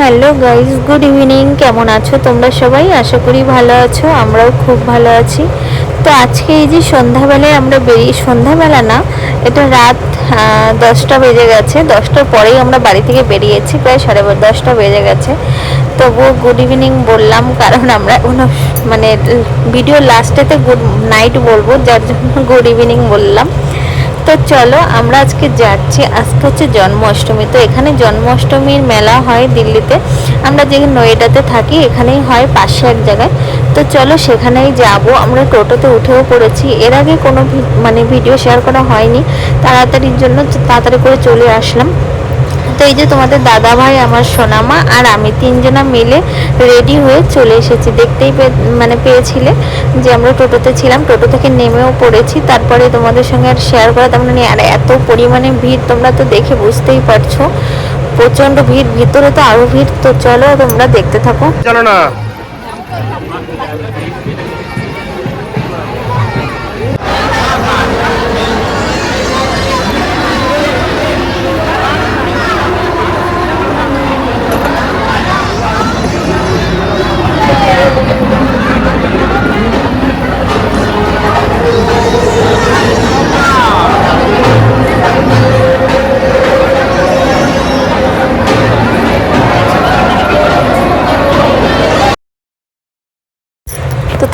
Hello guys good evening. কেমন আছো তোমরা সবাই? আশা করি ভালো আছো, আমরাও খুব ভালো আছি। তো আজকে এই যে সন্ধ্যাবেলায় আমরা বেরিয়ে সন্ধ্যাবেলা না, এটা রাত দশটা বেজে গেছে। দশটার পরেই আমরা বাড়ি থেকে বেরিয়েছি, প্রায় সাড়ে দশটা বেজে গেছে। তবুও গুড ইভিনিং বললাম, কারণ আমরা কোনো মানে ভিডিও লাস্টেতে গুড নাইট বলব, যার জন্য গুড ইভিনিং বললাম। তো চলো আমরা আজকে যাচ্ছি, আজকে হচ্ছে জন্মাষ্টমী। তো এখানে জন্মাষ্টমীর মেলা হয় দিল্লিতে। আমরা যে নয়েডাতে থাকি, এখানেই হয় পাশে এক জায়গায়। তো চলো সেখানেই যাব। আমরা টোটোতে উঠেও পড়েছি। এর আগে কোনো মানে ভিডিও শেয়ার করা হয়নি। তাড়াতাড়ির জন্য তাড়াতাড়ি করে চলে আসলাম। তো এই যে তোমাদের দাদা ভাই আমার সোনামা আর আমি তিনজনা মিলে রেডি হয়ে চলে এসেছি। দেখতেই মানে পেয়েছিলে যে আমরা টোটোতে ছিলাম, টোটো থেকে নেমেও পড়েছি। তারপরে তোমাদের সঙ্গে আর শেয়ার করা তেমন নেই। আর এত পরিমাণে ভিড় তোমরা তো দেখে বুঝতেই পারছ। প্রচণ্ড ভিড়, ভিতরে তো আরও ভিড়। তো চলো তোমরা দেখতে থাকো। চলো না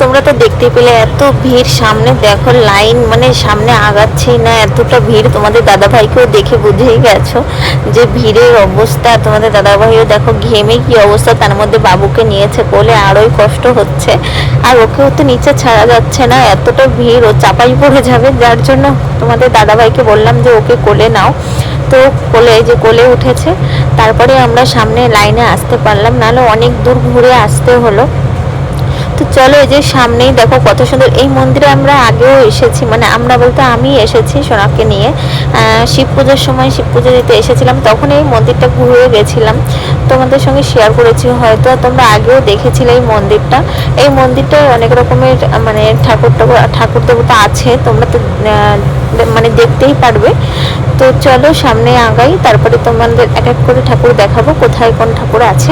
তোমরা তো দেখতে পেলে, এত ভিড় সামনে, দেখো লাইন মানে সামনে আগাচ্ছেই না, এতটা ভিড়। তোমাদের দাদা ভাইকেও দেখে বুঝেই গেছো যে ভিড়ের অবস্থা। তোমাদের দাদা ভাইও দেখো ঘেমে কি অবস্থা, তার মধ্যে বাবুকে নিয়েছে বলে আরোই কষ্ট হচ্ছে। আর ওকেও তো নিচে ছাড়া যাচ্ছে না, এতটা ভিড়, ও চাপাই পড়ে যাবে। যার জন্য তোমাদের দাদা ভাইকে বললাম যে ওকে কোলে নাও। তো কোলে যে কোলে উঠেছে, তারপরে আমরা সামনে লাইনে আসতে পারলাম, নাহলে অনেক দূর ঘুরে আসতে হলো। তো চলো এই যে সামনেই দেখো কত সুন্দর। এই মন্দিরে আমরা আগেও এসেছি মানে আমরা বলতে আমি এসেছি সোনাকে নিয়ে। শিব পুজোর সময় শিব পুজো দিতে এসেছিলাম, তখন এই মন্দিরটা ঘুরে গেছিলাম। তোমাদের সঙ্গে শেয়ার করেছি হয়তো, তোমরা আগেও দেখেছিলে এই মন্দিরটা। এই মন্দিরটায় অনেক রকমের মানে ঠাকুর ঠাকুর দেবতা আছে, তোমরা তো মানে দেখতেই পারবে। তো চলো সামনে আগাই, তারপরে তোমাদের এক এক করে ঠাকুর দেখাবো, কোথায় কোন ঠাকুর আছে।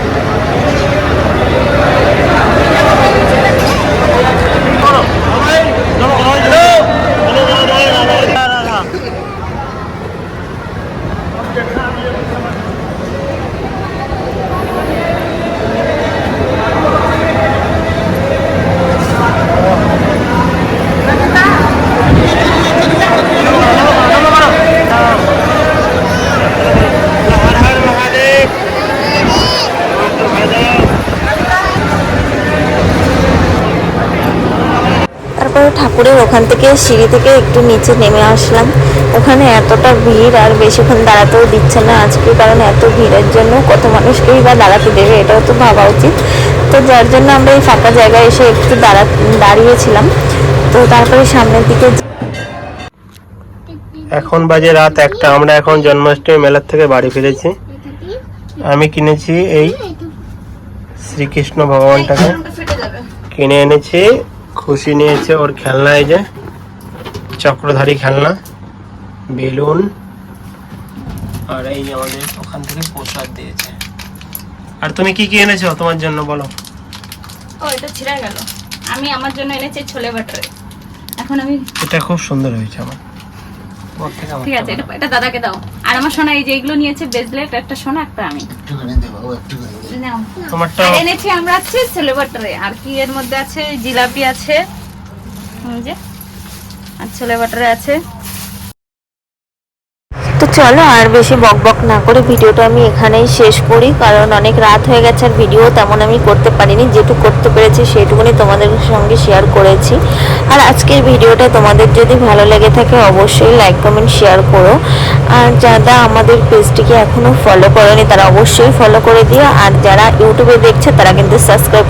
তারপরে ঠাকুরের ওখান থেকে সিঁড়ি থেকে একটু নিচে নেমে আসলাম। ওখানে এতটা ভিড় আর বেশিক্ষণ দাঁড়াতেও দিচ্ছে না আজকে, কারণ এত ভিড়ের জন্য কত মানুষকেই বা দাঁড়াতে দেবে এটাও তো ভাবা উচিত। তো যার জন্য আমরা এই ফাঁকা জায়গায় এসে একটু দাঁড়া, দাঁড়িয়েছিলাম। তো তারপরে সামনের দিকে এখন বাজে রাত একটা, আমরা এখন জন্মাষ্টমী মেলার থেকে বাড়ি ফিরেছি। আমি কিনেছি এই শ্রীকৃষ্ণ ভগবানটাকে। কিনে এনেছি খুশি নিয়েছে ওর খেলনা এই যে চক্রধারী খেলনা বেলুন আর এই যে আমাদের ওখান থেকে প্রসাদ দিয়েছে। আর তুমি কি কি এনেছো তোমার জন্য বলো? ও এটা ছিঁড়ে গেল। আমি আমার জন্য এনেছি ছোলে বাটারে এখন আমি এটা খুব সুন্দর হয়েছে আমার। ঠিক আছে এটা দাদাকে দাও। আর আমার সোনা এই যে এগুলো নিয়েছে ব্রেসলেট একটা সোনা একটা আমি। তোমারটা আর এনেছি আমরা আছে ছোলে বাটারে আর কি এর মধ্যে আছে? জিলাপি আছে। এই যে আর ছোলে বাটারে আছে। চলো আর বেশি বক বক না করে ভিডিওটা আমি এখানেই শেষ করি, কারণ অনেক রাত হয়ে গেছে আর ভিডিও তেমন আমি করতে পারিনি, যেটুকু করতে পেরেছি সেটুকুনি তোমাদের সঙ্গে শেয়ার করেছি। আর আজকের ভিডিওটা তোমাদের যদি ভালো লেগে থাকে অবশ্যই লাইক কমেন্ট শেয়ার করো। আর যারা আমাদের পেজটিকে এখনও ফলো করেনি তারা অবশ্যই ফলো করে দিও, আর যারা ইউটিউবে দেখছে তারা কিন্তু সাবস্ক্রাইব